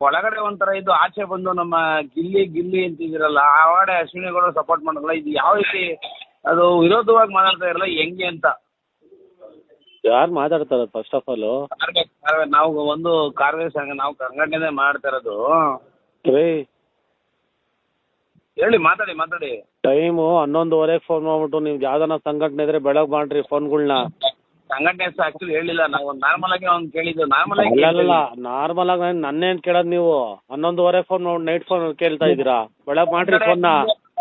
ಒಳಗಡೆ ಒಂಥರ ಇದು ಆಚೆ ಬಂದು ನಮ್ಮ ಗಿಲ್ಲಿ ಗಿಲ್ಲಿ ಅಂತಿದ್ದೀರಲ್ಲ ಆ ವಾಡೆ ಅಶ್ವಿನಿಗಳು ಸಪೋರ್ಟ್ ಮಾಡಲ್ಲ ಇದು ಯಾವ ರೀತಿ ಅದು ವಿರೋಧವಾಗಿ ಮಾತಾಡ್ತಾ ಇರಲ್ಲ ಹೆಂಗೆ ಅಂತ? ಯಾರು ಮಾತಾಡ್ತಾರೆ ಫಸ್ಟ್ ಆಫ್ ಆಲ್ ನಾವು ಒಂದು ಸಂಘ ನಾವು ಸಂಘಟನೆ ಮಾಡ್ತಾ ಇರೋದು. ರೀ ಹೇಳಿ ಮಾತಾಡಿ ಮಾತಾಡಿ. ಟೈಮು ಹನ್ನೊಂದುವರೆಗೆ ಫೋನ್ ಮಾಡ್ಬಿಟ್ಟು ನೀವು ಯಾವ್ದಾನ ಸಂಘಟನೆ ಇದ್ರೆ ಬೆಳಗ್ಗೆ ಮಾಡ್ರಿ ಫೋನ್ಗಳ್ನ ಸಂಘಟನೆ ಹೆಸರು ಆಕ್ಚುಲಿ ಹೇಳಿಲ್ಲ. ನಾವು ನಾರ್ಮಲ್ ಆಗಿ ಒಂದು ಕೇಳಿದ್ದು ನಾರ್ಮಲ್ ಆಗಿ ಅಲ್ಲಲ್ಲ ನಾರ್ಮಲ್ ಆಗಿ ನನ್ನೇನ್ ಕೇಳೋದ್ ನೀವು. ಹನ್ನೊಂದುವರೆ ಫೋನ್ ನೈಟ್ ಫೋನ್ ಕೇಳ್ತಾ ಇದ್ದೀರಾ? ಬೆಳಗ್ ಮಾಡ್ರಿ ಫೋನ್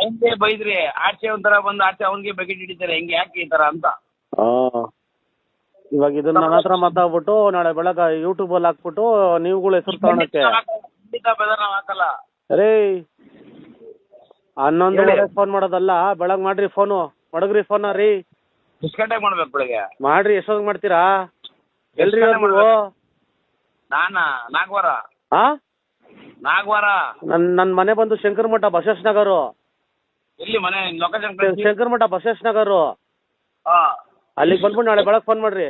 ಹೆಂಗೆ ಬೈದ್ರಿ? ಆಚೆ ಒಂಥರ ಬಂದು ಆಚೆ ಅವನಿಗೆ ಬಕೆಟ್ ಹಿಡಿತಾರೆ. ಹೆಂಗೆ ಯಾಕೆ ಈ ತರ ಅಂತ? ಇವಾಗ ಇದನ್ನ ನನ್ನ ಹತ್ರ ಮಾತಾಡ್ಬಿಟ್ಟು ನಾಳೆ ಬೆಳಗ್ಗೆ ಯೂಟ್ಯೂಬಲ್ಲಿ ಹಾಕ್ಬಿಟ್ಟು ನೀವುಗಳು ಹೆಸರು ತಗೊಳಕ್ಕೆ. ಖಂಡಿತ ಬೆದರ್ ನಾವು ಹಾಕಲ್ಲ. ರೀ ಹನ್ನೊಂದುವರೆ ಫೋನ್ ಮಾಡೋದಲ್ಲ ಬೆಳಗ್ ಮಾಡ್ರಿ ಫೋನು ಮಡಗ್ರಿ ಫೋನ ರೀ. ಗಂಟೆಗೆ ಮಾಡ್ಬೇಕು ಬೆಳಿಗ್ಗೆ? ಮಾಡ್ರಿ ಎಷ್ಟೊತ್ತಿಗೆ ಮಾಡ್ತೀರಾ? ಎಲ್ರಿ ನೀವು ನಾನಾ? ನಾಗ್ವಾರ ನಾಗವಾರ ನಾಗ್ವಾರ ನನ್ನ ನನ್ನ ಮನೆ ಬಂದು ಶಂಕರ ಮಠ ಬಸವೇಶ್ ನಗರು ಎಲ್ಲಿ ಮನೆ? ಲೊಕೇಶನ್ ಕಳಿಸಿ. ಶಂಕರ ಮಠ ಬಸವೇಶ್ ನಗರು ಹಾ ಅಲ್ಲಿಗೆ ಬಂದ್ಬಿಟ್ಟು ನಾಳೆ ಬೆಳಗ್ಗೆ ಫೋನ್ ಮಾಡ್ರಿ.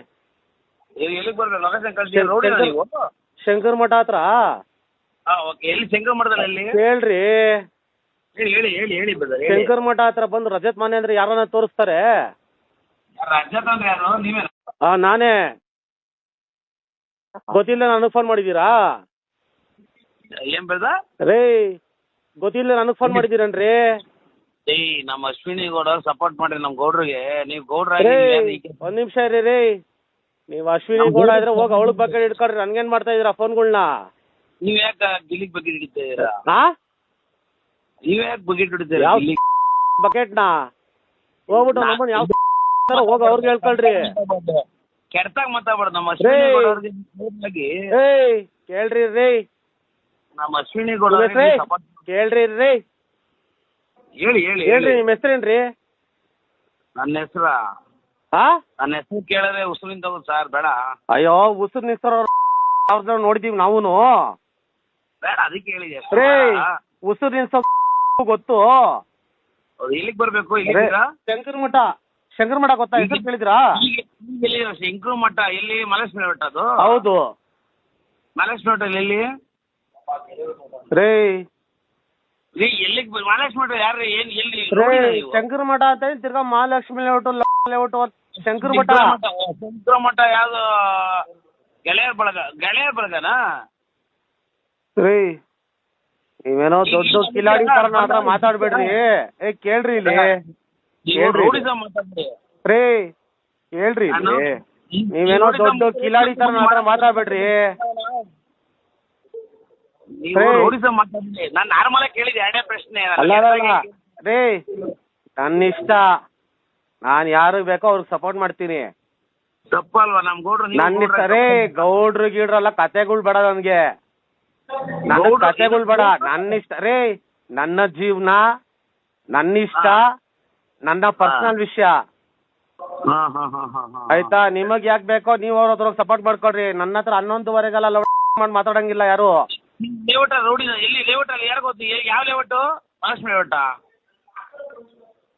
ಎಲ್ಲಿಗೆ ಬರ್ಬೇಕು? ಲೊಕೇಶನ್ ಕಳಿಸಿ. ಶಂಕರ್- ರೋಡಿನ ನೀವು? ಶಂಕರ ಮಠ ಹತ್ರ? ಹಾ ಓಕೆ ಎಲ್ಲಿ ಶಂಕರ ಮಠದಲ್ಲಿ ಎಲ್ಲಿ? ಹೇಳ್ರಿ ಹೇಳಿ ಹೇಳಿ ಹೇಳಿ ಹೇಳಿ ಬ್ರದರ್ ಹೇಳಿ. ಶಂಕರ ಮಠ ಹತ್ರ ಬಂದು ರಜತ್ ಮನೆ ಅಂದ್ರೆ ಯಾರನ್ನ ತೋರಿಸ್ತಾರೆ? ರಜತ್ ಅಂದ್ರೆ ಯಾರು? ನೀವೇ ಆ ನಾನೇ. ಗೊತ್ತಿಲ್ಲ ನನಗೆ ಫೋನ್ ಮಾಡಿದೀರಾ ಏನ್ ಬೇಡ ರೇ ಗೊತ್ತಿಲ್ಲ ನನಗೆ ಫೋನ್ ಮಾಡಿದ್ದೀರನ್ರಿ? ಏಯ್ ನಮ್ಮ ಅಶ್ವಿನಿ ಗೌಡ ಸಪೋರ್ಟ್ ಮಾಡ್ರಿ ನಮ್ಮ ಗೌಡ್ರಿಗೆ. ನೀವ್ ಗೌಡ್ರ ರೇ ಒಂದ್ ನಿಮಿಷ ಇರಿ ರೀ. ನೀವ್ ಅಶ್ವಿನಿ ಗೌಡ ಇದ್ರೆ ಹೋಗಿ ಅವಳ ಬಗ್ಗೆ ಇಟ್ಕೊಳ್ರಿ ನನ್ಗೇನ್ ಮಾಡ್ತಾ ಇದೀರಾ ಫೋನ್ಗಳ್ನ ನೀವ್ ಯಾಕೆ ಬಗ್ಗೆ ಬಕೆಟ್ ಹಿಡಿತೀರಾ ಹಾ ನೀವ್ ಯಾಕೆ ಬಕೆಟ್ ಹಿಡಿತೀರಾ ಯಾವ ಬಕೆಟ್ನ ಹೋಗ್ಬಿಟ್ಟು ನಮ್ಮನ್ನ ಯಾವ ಹೋಗಿ ಅವ್ರಿಗೆ ಹೇಳ್ಕೊಳ್ರಿ. ಕೆಟ್ಟಾಗ ಮಾತಾಡ್ಬಾರ್ದು ನಮ್ಮ ಅಶ್ವಿನಿ ರೇ. ಗೌಡ ಅವ್ರಿಗೆ ನೇರವಾಗಿ. ಏಯ್ ಕೇಳ್ರಿ ರೀ. ನಮ್ಮ ಅಶ್ವಿನಿ ಗೌಡ ಅವ್ರಿಗೆ ಹೆಸ್ರೇ? support- ಕೇಳ್ರಿ ರೀ. ಹೇಳಿ ಹೇಳಿ ಹೇಳ್ರಿ ಹೇಳಿ ಹೆಸರೇನ್ರಿ ನನ್ನ ಹೆಸರ. ಹಾ ನನ್ನ ಹೆಸರು ಕೇಳಿದ್ರೆ ಉಸುರಿಂದ ಸರ್ ಬೇಡ. ಅಯ್ಯೋ ಉಸಿರು ನಿಸ್ತಾರ ಅವ್ರನ್ನ ನೋಡಿದೀವಿ ನಾವುನು. ಬೇಡ ಅದಕ್ಕೆ ಹೇಳಿದೆ. ರೇ ಉಸಿರು ನಿಲ್ಸೋ ಗೊತ್ತು. ಇಲ್ಲಿಗೆ ಬರ್ಬೇಕು ಇಲ್ಲಿ ಶಂಕರ್ ಮಠ ಶಂಕರ ಮಠ ಗೊತ್ತಾ? ಹೆಸರು ಕೇಳಿದ್ರಾ ಎಲ್ಲಿ ಶಂಕರ ಮಠ ಎಲ್ಲಿ? ಮಲೇಶ್ವರ ಬೆಟ್ಟ ಅದು? ಹೌದು. ಮಲೇಶ್ವರ ಬೆಟ್ಟ ಎಲ್ಲಿ? ರೇ ರೀ ಎಲ್ಲಿಗೆ ಯಾರು ಏನ್ ಎಲ್ಲಿ? ಶಂಕರ ಮಠ ಅಂತ ಹೇಳಿ ತಿರ್ಗಾ ಮಹಾಲಕ್ಷ್ಮಿ ಲೇಔಟ್ ಲೇಔಟ್ ಶಂಕರ ಮಠ. ಶಂಕರ ಮಠ ಮಠ ಯಾವ್ದು? ಗೆಳೆಯರ್ ಬಳಗ ಗೆಳೆಯರ್ ಬಳಗನಾ? ರೀ ನೀವೇನೋ ದೊಡ್ಡ ದೊಡ್ಡ ಕಿಲಾಡಿ ತರ ಮಾತಾಡ್ಬೇಡ್ರಿ. ಏ ಕೇಳ್ರಿ ಇಲ್ಲಿ. ಹೇಳ್ರಿ. ರೋಡಿಸಮ್ ಮಾತಾಡ್ರಿ. ರೇ ಹೇಳ್ರಿ ನಾನು- ನೀವೇನೋ ದೊಡ್ಡ ಕಿಲಾಡಿ ತರ ಮಾತ್ರ ಮಾತಾಡ್ಬೇಡ್ರಿ. ನೀವು ರೇ. ರೋಡಿಸಮ್ ಮಾತಾಡ್ರಿ. ನಾನು ನಾರ್ಮಲ್ ಆಗಿ ಕೇಳಿದೆ ಎರಡೇ ಪ್ರಶ್ನೆ. ನಾನು ಅಲ್ಲ ಅಲ್ಲ, ಅಲ್ಲ. ಯಾರಿಗೆ- ರೇ ನನ್ನ ಇಷ್ಟ ನಾನು ಯಾರು ಬೇಕೋ ಅವ್ರಿಗೆ ಸಪೋರ್ಟ್ ಮಾಡ್ತೀನಿ. ತಪ್ಪಲ್ವಾ ನಮ್ ಗೌಡ್ರು ನೀವು ನನ್ನ ಇಷ್ಟ ರೇ ಗೌಡ್ರು ಗೀಡ್ರಲ್ಲ ಕತೆಗಳು ಬೇಡ ನನ್ಗೆ. ನನ್ನ ಗೌಡ್ರು- ಕತೆಗಳು ಬೇಡ. ನನ್ನ ಇಷ್ಟ ರೇ ನನ್ನ ಜೀವನ ನನ್ನ ಇಷ್ಟ ನನ್ನ ಪರ್ಸನಲ್ ವಿಷಯ. ಹಾ ಹಾ ಹಾ ಹಾ ಹಾ ಆಯ್ತಾ? ನಿಮಗ್ ಯಾಕ್ ಬೇಕೋ ನೀವು ಅವ್ರ ಹತ್ರ ಸಪೋರ್ಟ್ ಮಾಡ್ಕೊಡ್ರಿ ನನ್ನ ಹತ್ರ ಹನ್ನೊಂದುವರೆಗೆಲ್ಲ ಲವ್ ಮಾಡಿ ಮಾತಾಡಂಗಿಲ್ಲ ಯಾರು? ಲೇಔಟ್ ರೋಡಿನ ಎಲ್ಲಿ ಲೇಔಟ್ ಅಲ್ಲಿ? ಯಾರು ಗೊತ್ತು? ಎ- ಯಾವ ಲೇಔಟ್ ಮಹಾಲಕ್ಷ್ಮಿ ಲೇಔಟ್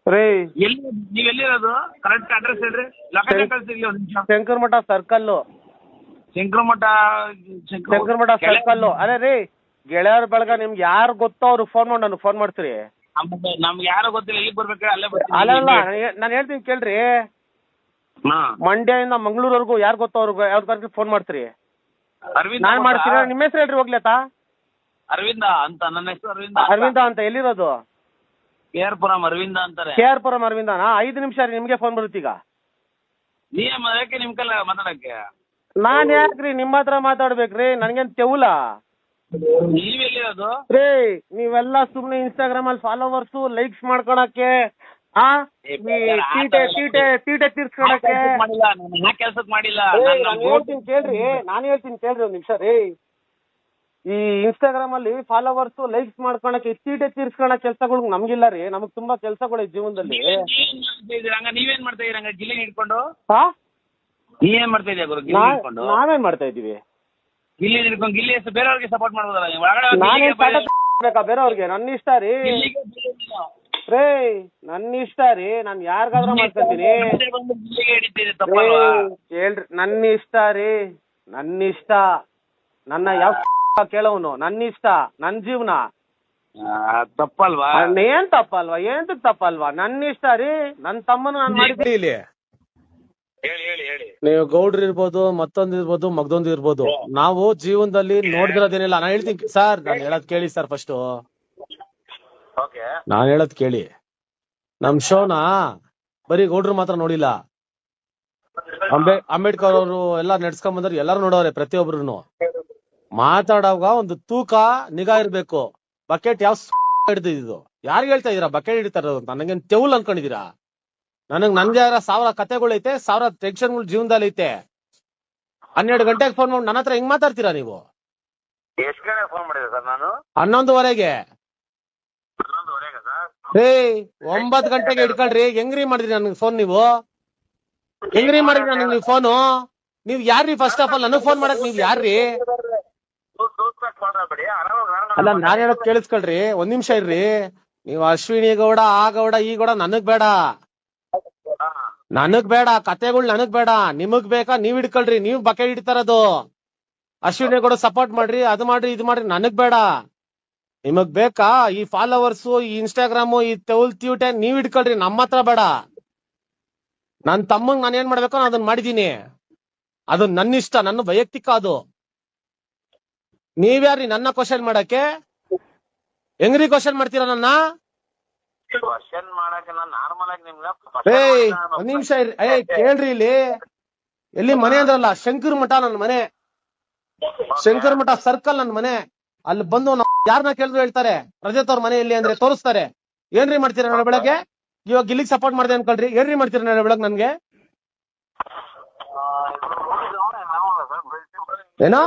ರೇ. ಎಲ್ಲಿ ನೀವ್ ಎಲ್ಲಿರೋದು? ಕರೆಕ್ಟ್ ಅಡ್ರೆಸ್ ಹೇಳ್ರಿ. ಲೊಕೇಶನ್ ಕಳ್ಸಿರ್ಲಿ ಒಂದ್ ನಿಮಿಷ. ಶಂಕರಮಠ ಸರ್ಕಲ್ಲು ಶಂಕರಮಠ ಶಂಕರ ಮಠ ಸರ್ಕಲ್ಲು ಅದೇ ರೀ ಗೆಳೆಯರ ಬಳಗ ನಿಮ್ಗೆ ಯಾರು ಗೊತ್ತೋ ಅವ್ರಿಗೆ ಫೋನ್ ಮಾಡಿ ನನಗೆ ಫೋನ್ ಮಾಡ್ತೀರಿ. ನಮ್ಗೆ ನಮ್ಗೆ ಯಾರು ಗೊತ್ತಿಲ್ಲ ಇಲ್ಲಿ ಬರ್ಬೇಕು ಅಲ್ಲೇ ಅಲ್ಲ ಅಲ್ಲ ಬರ್ತೀನಿ ನಾನು ಹೇಳ್ತೀನಿ ಕೇಳ್ರಿ. ಹಾ. ಮಂಡ್ಯದಿಂದ ಮಂಗಳೂರವರೆಗೂ ಯಾರು ಗೊತ್ತೋ ಅವ್ರಿಗೆ ಯಾವ್ದು ಫೋನ್ ಮಾಡ್ತೀರಿ. ಅರವಿಂದ ನಾನು ಮಾಡ್ತೀನಿ ಗೊತ್ತಾ? ನಿಮ್ಮ ಹೆಸರು ಹೇಳ್ರಿ ಹೋಗ್ಲೇತಾ ಅರವಿಂದ ಅಂತ ನನ್ನ ಹೆಸರು ಅರವಿಂದ ಅರವಿಂದ ಅಂತ ಎಲ್ಲಿರೋದು? ಕೆ ಆರ್ ಪುರಂ ಅರವಿಂದ ಅಂತಾರೆ ಕೆ ಆರ್ ಪುರಂ ಅರವಿಂದನಾ? ಐದು ನಿಮಿಷ ರೀ ನಿಮಗೆ ಫೋನ್ ಬರುತ್ತೀಗ ನೀವೇ ಮ- ಯಾಕೆ ನಿಮ್ ಕಲ್ಲ ಮಾತಾಡಕ್ಕೆ? ನಾನು ಯಾಕ್ರಿ ನಿಮ್ಮ ಹತ್ರ ಮಾತಾಡ್ಬೇಕ್ರಿ? ನನಗೇನು ತೆವುಲ? ನೀವೆಲ್ಲಿರೋದು ರೇ ನೀವೆಲ್ಲ ಸುಮ್ನೆ ಇನ್ಸ್ಟಾಗ್ರಾಮ್ ಅಲ್ಲಿ ಫಾಲೋವರ್ಸ್ ಲೈಕ್ಸ್ ಮಾಡ್ಕೊಳಕ್ಕೆ ಆ? ಈ ತೀಟೆ ತೀಟೆ ತೀಟೆ ತೀರ್ಸ್ಕೊಳಕ್ಕೆ? ಮಾಡಿಲ್ಲ ನಾನು ಆ ಮಾಡಿಲ್ಲ. ನಾನು ಹೇಳ್ತೀನಿ ಕೇಳ್ರಿ ನಾನು ಹೇಳ್ತೀನಿ ಕೇಳ್ರಿ ಒಂದ್ ನಿಮಿಷ ರೀ. ಈ ಇನ್ಸ್ಟಾಗ್ರಾಮ್ ಅಲ್ಲಿ ಫಾಲೋವರ್ಸ್ ಲೈಕ್ಸ್ ಮಾಡ್ಕೊಳಕ್ಕೆ ತೀಟೆ ತೀರ್ಸ್ಕೊಳ ಕೆಲ್ಸಗಳು ನಮ್ಗಿಲ್ಲ ರೀ. ನಮಗ್ ತುಂಬಾ ಕೆಲ್ಸಗಳು ಜೀವನದಲ್ಲಿ. ನೀವೇನ್ ಮಾಡ್ತಾ ಇದೀರ ನೀವೇನ್ ಮಾಡ್ತಾ ಇದೀರ ಹಂಗ ಗಿಲ್ಲಿ ಹಿಡ್ಕೊಂಡು? ಹಾ ನೀವೇನ್ ಮಾಡ್ತಾ ಇದೀಯ ಗುರು ಗಿಲ್ಲಿ ನಾ- ಹಿಡ್ಕೊಂಡು? ನಾವೇನ್ ಮಾಡ್ತಾ ಇದೀವಿ ಗಿಲ್ಲಿ ಹಿಡ್ಕೊಂಡು ಗಿಲ್ಲಿ ಹೆಸರು ಬೇರೆಯವ್ರಿಗೆ ಸಪೋರ್ಟ್ ಮಾಡೋದಲ್ಲ ನೀವು? ಒಳಗಡೆ ಹೋಗಿ ನಾನೇ ಗಿಲ್ಲಿಗೆ ಬೈ- ಬೇಕಾ ಬೇರೆಯವ್ರಿಗೆ? ನನ್ನ ಇಷ್ಟ ರೀ. ಗಿಲ್ಲಿಗೆ ಬೈಯೋದಿಲ್ಲ. ರೇ ನನ್ನ ಇಷ್ಟ ರೀ. ನಾನ್ ಯಾರಿಗಾದ್ರೂ ಮಾಡ್ಕೊತೀನಿ. ಹೇಳ್ರಿ ಬಂದು ಗಿಲ್ಲಿಗೆ ಹಿಡಿತೀರಿ ತಪ್ಪಲ್ವಾ? ಕೇಳ್ರಿ ನನ್ನ ಇಷ್ಟ ರೀ. ನನ್ನ ಇಷ್ಟ. ನನ್ನ ಯಾವ ಕೇಳೋನು. ನನ್ನ ಇಷ್ಟ. ನನ್ನ ಜೀವನ. ಆ, ತಪ್ಪಲ್ವಾ? ಏನ್ ತಪ್ಪಲ್ವಾ? ಏನ್ ತಪ್ಪಲ್ವಾ? ನನ್ನ ಇಷ್ಟ ರೀ. ನನ್ನ ತಮ್ಮನ ನಾನು ಮಾಡಿದ್ದೆ. ಇಲ್ಲಿ. ಹೇಳಿ ಹೇಳಿ ಹೇಳಿ. ನೀವು ಗೌಡ್ರು ಇರ್ಬೋದು ಮತ್ತೊಂದ್ ಇರ್ಬೋದು ಮಗದೊಂದು ಇರ್ಬೋದು. ನಾವು ಜೀವನದಲ್ಲಿ ನೋಡ್ದಿರೋದೇನಿಲ್ಲ. ನಾನು ಹೇಳ್ತೀನಿ ಸರ್ ನಾನು ಹೇಳೋದ್ ಕೇಳಿ ಸರ್ ಫಸ್ಟ್ ಓಕೆ. ನಾನ್ ಹೇಳೋದ್ ಕೇಳಿ. ನಮ್ ಶೋನ ಬರೀ ಗೌಡ್ರು ಮಾತ್ರ ನೋಡಿಲ್ಲ. ಅಂಬೇ ಅಂಬೇಡ್ಕರ್ ಅವರು ಎಲ್ಲ ನಡ್ಸ್ಕೊಂಡ್ ಬಂದ್ರೆ ಎಲ್ಲಾರು ನೋಡವ್ರೆ ಪ್ರತಿಯೊಬ್ರು ಮಾತಾಡೋವಾಗ ಒಂದು ತೂಕ ನಿಗಾ ಇರ್ಬೇಕು. ಬಕೆಟ್ ಯಾವ ಹಿಡ್ದಿದ್ದು? ಯಾರು ಹೇಳ್ತಾ ಇದೀರಾ? ಬಕೆಟ್ ಹಿಡಿತಾರ ನನಗೇನ್ ತೆವಲ್ ಅನ್ಕೊಂಡಿದೀರಾ? ನನಗ್ ನನ್ಗೆ ಯಾರ ಸಾವಿರ ಕತೆಗಳೈತೆ ಸಾವಿರ ಟೆನ್ಷನ್ಗಳು ಜೀವನದಲ್ಲಿ ಐತೆ. ಹನ್ನೆರಡು ಗಂಟೆಗೆ ಫೋನ್ ಮಾಡಿ ನನ್ನ ಹತ್ರ ಹೆಂಗ್ ಮಾತಾಡ್ತೀರಾ ನೀವು? ಎಷ್ಟು ಗಂಟೆ ಫೋನ್ ಮಾಡಿದೆ ಸರ್ ನಾನು? ಹನ್ನೊಂದುವರೆಗೆ. ಹನ್ನೊಂದುವರೆಗೆ ಸರ್? ಹೇ ಒಂಬತ್ ಗಂಟೆಗೆ ಇಟ್ಕೊಳ್ರಿ ಹೆಂಗ್ರಿ ಮಾಡಿದ್ರಿ ನನ್ಗೆ ಫೋನ್ ನೀವು? ಹೆಂಗ್ರಿ ಮಾಡಿದ್ರಿ ನನಗೆ ನೀವು ಫೋನು ನೀವ್ ಯಾರ್ರಿ ಫಸ್ಟ್ ಆಫ್ ಆಲ್ ನನಗ್ ಫೋನ್ ಮಾಡಕ್ ನೀವ್ ಯಾರ್ರಿ? ಅಲ್ಲ ನಾನ್ ಹೇಳಕ್ ಕೇಳಿಸ್ಕೊಳ್ರಿ. ಒಂದ್ ನಿಮಿಷ ಇರ್ರಿ. ನೀವು ಅಶ್ವಿನಿ ಗೌಡ ಆ ಗೌಡ ಈ ಗೌಡ ನನಗ್ ಬೇಡ. ನನಗ್ ಬೇಡ, ಕತೆಗಳು ನನಗ್ ಬೇಡ. ನಿಮಗ್ ಬೇಕಾ, ನೀವ್ ಹಿಡ್ಕೊಳ್ರಿ, ನೀವ್ ಬಕೆ ಹಿಡಿತಾರದು. ಅಶ್ವಿನಿ ಕೂಡ ಸಪೋರ್ಟ್ ಮಾಡ್ರಿ, ಅದು ಮಾಡ್ರಿ, ಇದು ಮಾಡ್ರಿ, ನನಗ್ ಬೇಡ. ನಿಮಗ್ ಬೇಕಾ, ಈ ಫಾಲೋವರ್ಸ್ ಈ ಇನ್ಸ್ಟಾಗ್ರಾಮ್ ಈ ತೆಲ್ ತ್ಯೂಟೆ ನೀವ್ ಹಿಡ್ಕೊಳ್ರಿ, ನಮ್ಮ ಹತ್ರ ಬೇಡ. ನನ್ ತಮ್ಮಂಗ್ ನಾನು ಏನ್ ಮಾಡ್ಬೇಕೋ, ನಾನ್ ಅದನ್ನ ಮಾಡಿದೀನಿ ಅದು ನನ್ನ ಇಷ್ಟ, ನನ್ನ ವೈಯಕ್ತಿಕ ಅದು. ನೀವ್ಯಾರ್ರಿ ನನ್ನ ಕ್ವಶನ್ ಮಾಡಕ್ಕೆ? ಹೆಂಗ್ರಿ ಕ್ವಶನ್ ಮಾಡ್ತೀರಾ ನನ್ನ? ಕ್ವಶನ್ ಮಾಡಕ್ಕೆ ನಾನು ನಾರ್ಮಲ್ ಆಗಿ ನಿಮ್ಗೆ ಏಯ್ ಒಂದ್ ನಿಮಿಷ ಏಯ್ ಕೇಳ್ರಿ ಇಲ್ಲಿ. ಎಲ್ಲಿ ಮನೆ ಅಂದ್ರಲ್ಲ ಶಂಕರ್ ಮಠ ನನ್ ಮನೆ. ಶಂಕರ್ ಮಠ ಸರ್ಕಲ್ ನನ್ ಮನೆ. ಅಲ್ಲಿ ಬಂದು ಯಾರನ್ನ ಕೇಳಿದ್ರು ಹೇಳ್ತಾರೆ ರಜತ್ ಅವ್ರ ಮನೆ ಎಲ್ಲಿ ಅಂದ್ರೆ ತೋರಿಸ್ತಾರೆ. ಏನ್ರಿ ಮಾಡ್ತೀರಾ ನಾಳೆ ಬೆಳಗ್ಗೆ? ಇವಾಗ ಇಲ್ಲಿಗೆ ಸಪೋರ್ಟ್ ಮಾಡಿದೆ ಅನ್ಕೊಳ್ರಿ. ಏನ್ರಿ ಮಾಡ್ತೀರಾ ನಾಳೆ ಬೆಳಗ್ಗೆ ನನ್ಗೆ? ಏನೋ?